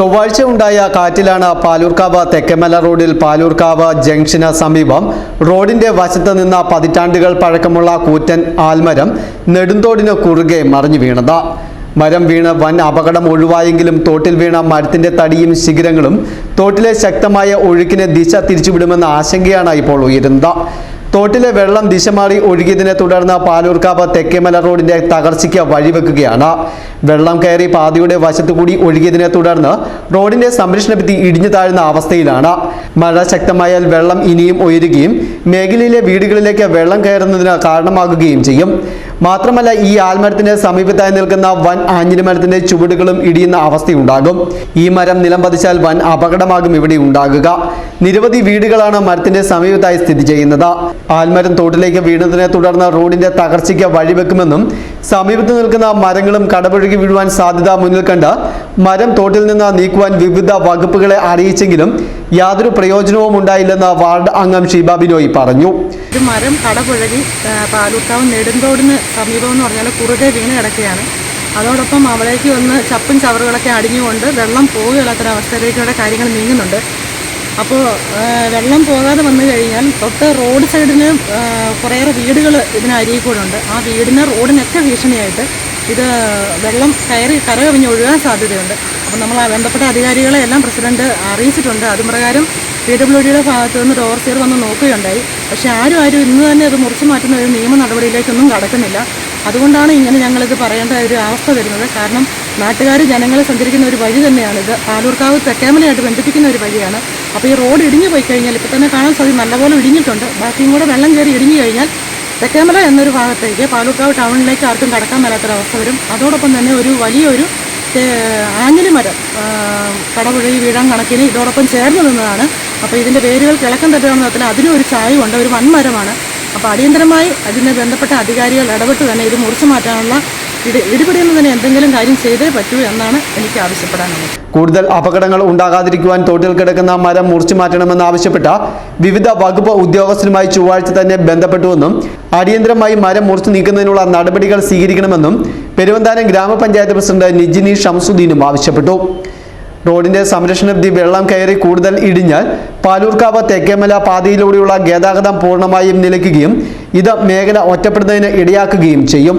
ചൊവ്വാഴ്ച ഉണ്ടായ കാറ്റിലാണ് പാലൂർക്കാവ് തെക്കമല റോഡിൽ പാലൂർക്കാവ് ജംഗ്ഷന് സമീപം റോഡിന്റെ വശത്ത് നിന്ന പതിറ്റാണ്ടുകൾ പഴക്കമുള്ള കൂറ്റൻ ആൽമരം നെടുന്തോടിന് കുറുകെ മറിഞ്ഞു വീണത്. മരം വീണ് വൻ അപകടം ഒഴിവായെങ്കിലും തോട്ടിൽ വീണ മരത്തിന്റെ തടിയും ശിഖരങ്ങളും തോട്ടിലെ ശക്തമായ ഒഴുക്കിനെ ദിശ തിരിച്ചുവിടുമെന്ന ആശങ്കയാണ് ഇപ്പോൾ ഉയരുന്നത്. തോട്ടിലെ വെള്ളം ദിശമാറി ഒഴുകിയതിനെ തുടർന്ന് പാലൂർക്കാവ് തെക്കേമല റോഡിന്റെ തകർച്ചയ്ക്ക് വഴിവെക്കുകയാണ്. വെള്ളം കയറി പാതയുടെ വശത്തു കൂടി ഒഴുകിയതിനെ തുടർന്ന് റോഡിന്റെ സംരക്ഷണ ഭിത്തി ഇടിഞ്ഞു താഴുന്ന അവസ്ഥയിലാണ്. മഴ ശക്തമായാൽ വെള്ളം ഇനിയും ഉയരുകയും മേഖലയിലെ വീടുകളിലേക്ക് വെള്ളം കയറുന്നതിന് കാരണമാകുകയും ചെയ്യും. മാത്രമല്ല ഈ ആൽമരത്തിന്റെ സമീപത്തായി നിൽക്കുന്ന വൻ ആഞ്ഞിലിമരത്തിന്റെ ചുവടുകളും ഇടിയുന്ന അവസ്ഥയുണ്ടാകും. ഈ മരം നിലം പതിച്ചാൽ വൻ അപകടമാകും ഇവിടെ ഉണ്ടാകുക. നിരവധി വീടുകളാണ് മരത്തിന്റെ സമീപത്തായി സ്ഥിതി ചെയ്യുന്നത്. ആൽമരം തോട്ടിലേക്ക് വീണതിനെ തുടർന്ന് റോഡിന്റെ തകർച്ചയ്ക്ക് വഴിവെക്കുമെന്നും സമീപത്ത് നിൽക്കുന്ന മരങ്ങളും കടപുഴകി വീഴുവാൻ സാധ്യത മുന്നിൽ കണ്ട് മരം തോട്ടിൽ നിന്ന് നീക്കുവാൻ വിവിധ വകുപ്പുകളെ അറിയിച്ചെങ്കിലും യാതൊരു പ്രയോജനവും ഉണ്ടായില്ലെന്ന് വാർഡ് അംഗം ഷീബ ബിനോയ് പറഞ്ഞു. ഒരു മരം കടപുഴകി പാലൂർക്കാവ് നെടുന്തോടിന് സമീപം എന്ന് പറഞ്ഞാൽ കുറുകെ വീണ് കിടക്കുകയാണ്. അതോടൊപ്പം അവിടേക്ക് വന്ന് ചപ്പും ചവറുകളൊക്കെ അടിഞ്ഞുകൊണ്ട് വെള്ളം പോകുകയില്ലാത്തൊരവസ്ഥയിലേക്കൂടെ കാര്യങ്ങൾ നീങ്ങുന്നുണ്ട്. അപ്പോൾ വെള്ളം പോകാതെ വന്നു കഴിഞ്ഞാൽ തൊട്ട് റോഡ് സൈഡിന് കുറേയേറെ വീടുകൾ ഇതിനരികിൽ കൂടെ ഉണ്ട്. ആ വീടിന് റോഡിനൊക്കെ ഭീഷണിയായിട്ട് ഇത് വെള്ളം കയറി കരകവിഞ്ഞ് ഒഴുകാൻ സാധ്യതയുണ്ട്. അപ്പം നമ്മൾ ബന്ധപ്പെട്ട അധികാരികളെ എല്ലാം പ്രസിഡന്റ് അറിയിച്ചിട്ടുണ്ട്. അതുപ്രകാരം പി ഡബ്ല്യു ഡിയുടെ ഭാഗത്ത് നിന്ന് ഒരു ഓവർസിയർ വന്ന് നോക്കുകയുണ്ടായി. പക്ഷേ ആരും ആരും ഇന്ന് തന്നെ അത് മുറിച്ചു മാറ്റുന്ന ഒരു നിയമ നടപടിയിലേക്കൊന്നും കടക്കുന്നില്ല. അതുകൊണ്ടാണ് ഇങ്ങനെ ഞങ്ങളിത് പറയേണ്ട ഒരു അവസ്ഥ വരുന്നത്. കാരണം നാട്ടുകാർ ജനങ്ങളെ സഞ്ചരിക്കുന്ന ഒരു വഴി തന്നെയാണിത്. പാലൂർക്കാവ് തെക്കേമലയായിട്ട് ബന്ധിപ്പിക്കുന്ന ഒരു വഴിയാണ്. അപ്പോൾ ഈ റോഡ് ഇടിഞ്ഞു പോയി കഴിഞ്ഞാൽ ഇപ്പോൾ തന്നെ കാണാൻ സാധിക്കും നല്ലപോലെ ഇടിഞ്ഞിട്ടുണ്ട്. ബാക്കിയും കൂടെ വെള്ളം കയറി ഇടിഞ്ഞു കഴിഞ്ഞാൽ തെക്കേമല എന്നൊരു ഭാഗത്തേക്ക് പാലൂർക്കാവ് ടൗണിലേക്ക് ആർക്കും കടക്കാൻ മേലാത്തൊരവസ്ഥ വരും. അതോടൊപ്പം തന്നെ ഒരു വലിയൊരു ആഞ്ഞിലി മരം ആ, കടപുഴകി വീഴാൻ കണക്കിന് ഇതോടൊപ്പം ചേർന്ന് നിന്നതാണ്. അപ്പോൾ ഇതിന്റെ വേരുകൾ കിഴക്കൻ തട്ടുകയാണെന്ന് പറഞ്ഞാൽ അതിനും ഒരു ചായവുണ്ട് ഒരു വൻമരമാണ് അപ്പോൾ അടിയന്തരമായി അതിനെ ബന്ധപ്പെട്ട അധികാരികൾ ഇടപെട്ട് തന്നെ ഇത് മുറിച്ചു മാറ്റാനുള്ള ഇടിപിടിയിൽ തന്നെ എന്തെങ്കിലും കാര്യം ചെയ്തേ പറ്റൂ എന്നാണ് എനിക്ക് ആവശ്യപ്പെടാനുള്ളത്. കൂടുതൽ അപകടങ്ങൾ ഉണ്ടാകാതിരിക്കുവാൻ തോട്ടിൽ കിടക്കുന്ന മരം മുറിച്ചു മാറ്റണമെന്ന് ആവശ്യപ്പെട്ട വിവിധ വകുപ്പ് ഉദ്യോഗസ്ഥരുമായി ചൊവ്വാഴ്ച തന്നെ ബന്ധപ്പെട്ടുവെന്നും അടിയന്തരമായി മരം മുറിച്ചു നീക്കുന്നതിനുള്ള നടപടികൾ സ്വീകരിക്കണമെന്നും പെരുവന്താനം ഗ്രാമപഞ്ചായത്ത് പ്രസിഡന്റ് നിജിനി ഷംസുദ്ദീനും ആവശ്യപ്പെട്ടു. റോഡിന്റെ സംരക്ഷണ ഭിത്തി വെള്ളം കയറി കൂടുതൽ ഇടിഞ്ഞാൽ പാലൂർക്കാവ് തെക്കേമല പാതയിലൂടെയുള്ള ഗതാഗതം പൂർണമായും നിലയ്ക്കുകയും ഇത് മേഖല ഒറ്റപ്പെടുന്നതിന് ഇടയാക്കുകയും ചെയ്യും.